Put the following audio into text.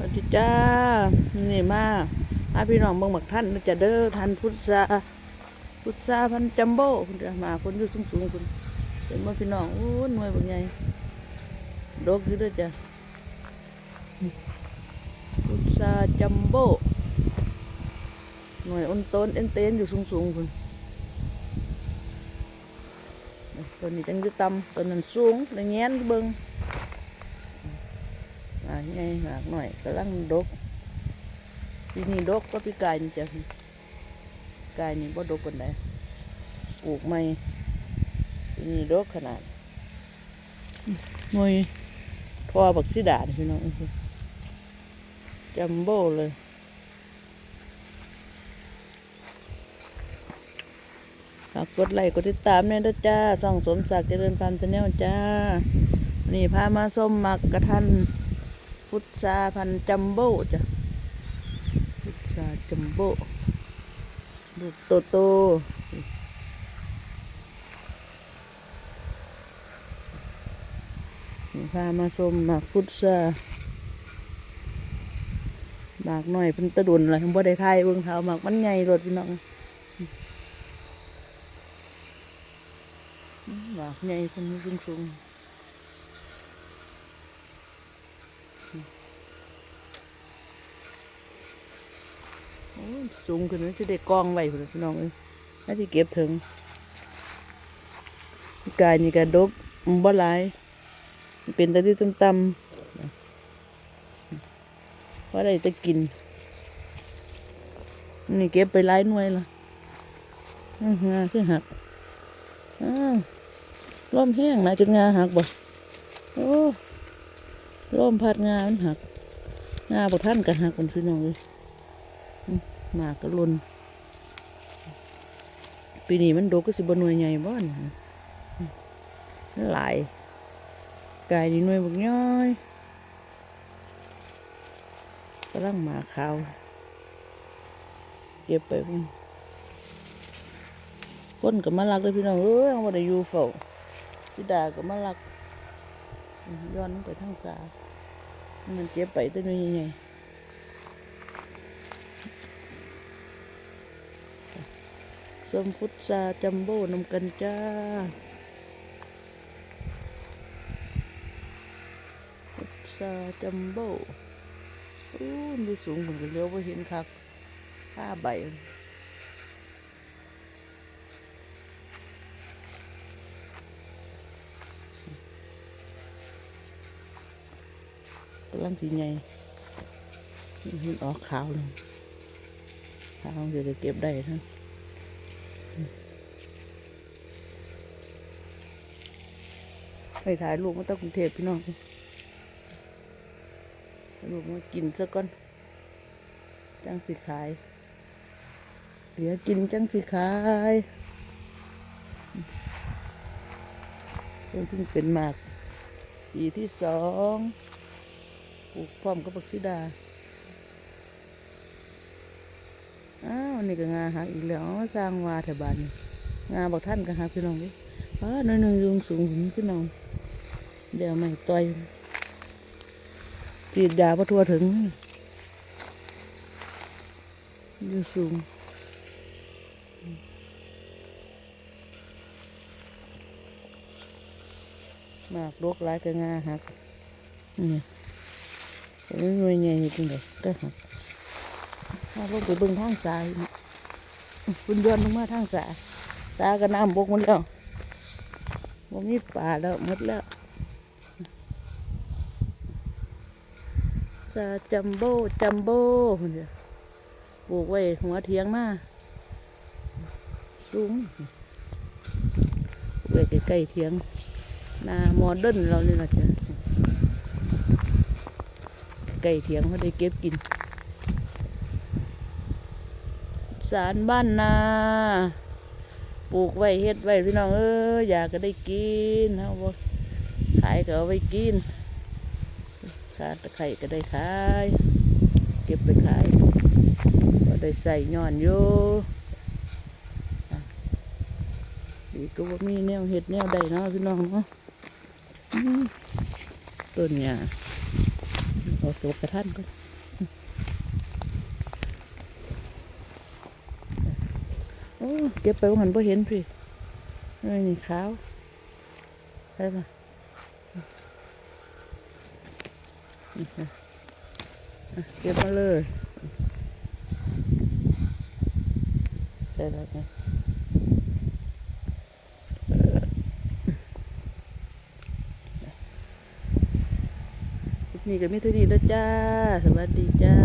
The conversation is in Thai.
สวัสดีจ้า นี่มาหาพี่น้องเบิ่งบักท่านจะเด้อท่านพุทธาพุทธาพันจัมโบ้คุณจะมาคนอยู่สูงสูงๆคุณเป็นว่าพี่น้องโอ้ยหน่วยบักใหญ่ดกอยู่เด้วยจ้ะพุทธาจัมโบ้หน่วยอ้นต้นเอ็นเต้นอยู่สูงสูงๆคุณตัวนี้จังอยู่ต่ำตัวนั้นสูงแล้วแง้นเบิ่งอ่า ไงหากหน่อยกำลังดกปีนี้ดกก็ปีกายนี่จะกายนี่บ่ดกกันไดปลูกใหม่ปีนี้ดกขนาดหน่วยทอบักซิดานพี่น้องจัมโบ้เลยฝากกดไลค์กดติดตามเนี่ยด้วยจ้าส่องสมศักดิ์เจริญพามชาแนลจ้า นี่พามาส้มหมักกระทัน พุทราพันธ์จัมโบ้จ้ะ พุทราจัมโบ้ลูกโตโตพามาชมหมากพุทราหมากหน่อยเพิ่นตะดุนอะไรบ่ได้ทายเบิ่งเท้าหมากมันใหญ่รถพี่น้องหมากใหญ่เพิ่นมีสูงๆ โอ้ย สูงขึ้นนั้จะได้กองไว้พี่น้องเอ้ยน่าจะเก็บถึงกายนี่กระดกบ่หลาย เป็นต่ที่ต่ำๆเพราะได้จะกิน นี่เก็บไปหลายหน่วยละอืองาคือหักอ้าวร่มแห้งนะจนงาหักบ่โอ้ร่มพัดงามันหักงาบ่ท่านกันหักคนพี่น้องเลย มากกระลุนปีนี้มันดกก็สิบหน่วยใหญ่บ้านหลายกายนี่หน่วยบักย้อยกำลังมาขาวเก็บไปพุ่นคนกับมาลักเลยพี่น้องเอ้ยเอามาได้อยู่เฝ้าพี่ดากับมาลักย้อนไปทางสามันเก็บไปแตัวหน่วยใหญ่ สมพุทธาจัมโบ้นำกันจ้า พุทธาจัมโบ้อู้มีสูงเหมือนกันเลี้ยวไปเห็นครับผ้าใบกำลังสีใหญ่นี่ออกขาวเลยขาวเดี๋ยวจะเก็บได้ทั้ง ไปถ่ายรูปมาตั้งกรุงเทพพี่น้องถ่ายรูปมากินซะก่อน จังสิขายเดี๋ยวกินจังสิขายเพิ่งเพิ่งเป็นหมาก ปีที่สองปลูกพร้อมกับบักซิดา อ้าว นี่ก็งาหักอีกแล้วสร้างวาแถวบ้านี่งาบอกท่านก็หักพี่น้องดิอ๋อหน้อยหนึ่งยุงสูงหุ่นพี่น้อง เดี๋ยวไม่ต่อยจีดยาพอทั่วถึงอยู่สูงมากโรคร้ายก็งาหักนี่แต่ไม่หน่วยใหญ่จริงเลยก็หักมาลงไปเบิ่งทางซ้ายคุณย้อนลงมาทางซ้ายตาก็น้ำบกหมดแล้วบ่มีป่าแล้วหมดแล้วาจัมโบ้จัมโบ้พุ่นเดียปลูกไว้หัวเทียงมาสูงปลูกไว้ใกล้ๆเทียงหนาโมเดิร์นเรานี่นะจ๊ะใกล้เทียงเขาได้เก็บกิน สารบ้านนา ปลูกไว้เฮ็ดไว้พี่น้องเอ้ยอยากก็ได้กินเอาบ่ขายก็เอาไว้กิน ขาตะไคร่ก็ได้ขาย เก็บไปขายก็ได้ใส่ย้อนอยู่ดีก็ว่ามีแนวเห็ดแนวใดเนาะพี่น้องเนาะต้นเนี่ยเอาตัวกระทันก็โอ้เก็บไปว่าหันพอเห็นพี่นี่ขาวใช่ปะ เก็บมาเลยได้แล้วไงนี่ก็มีเท่านี้แล้วจ้า สวัสดีจ้า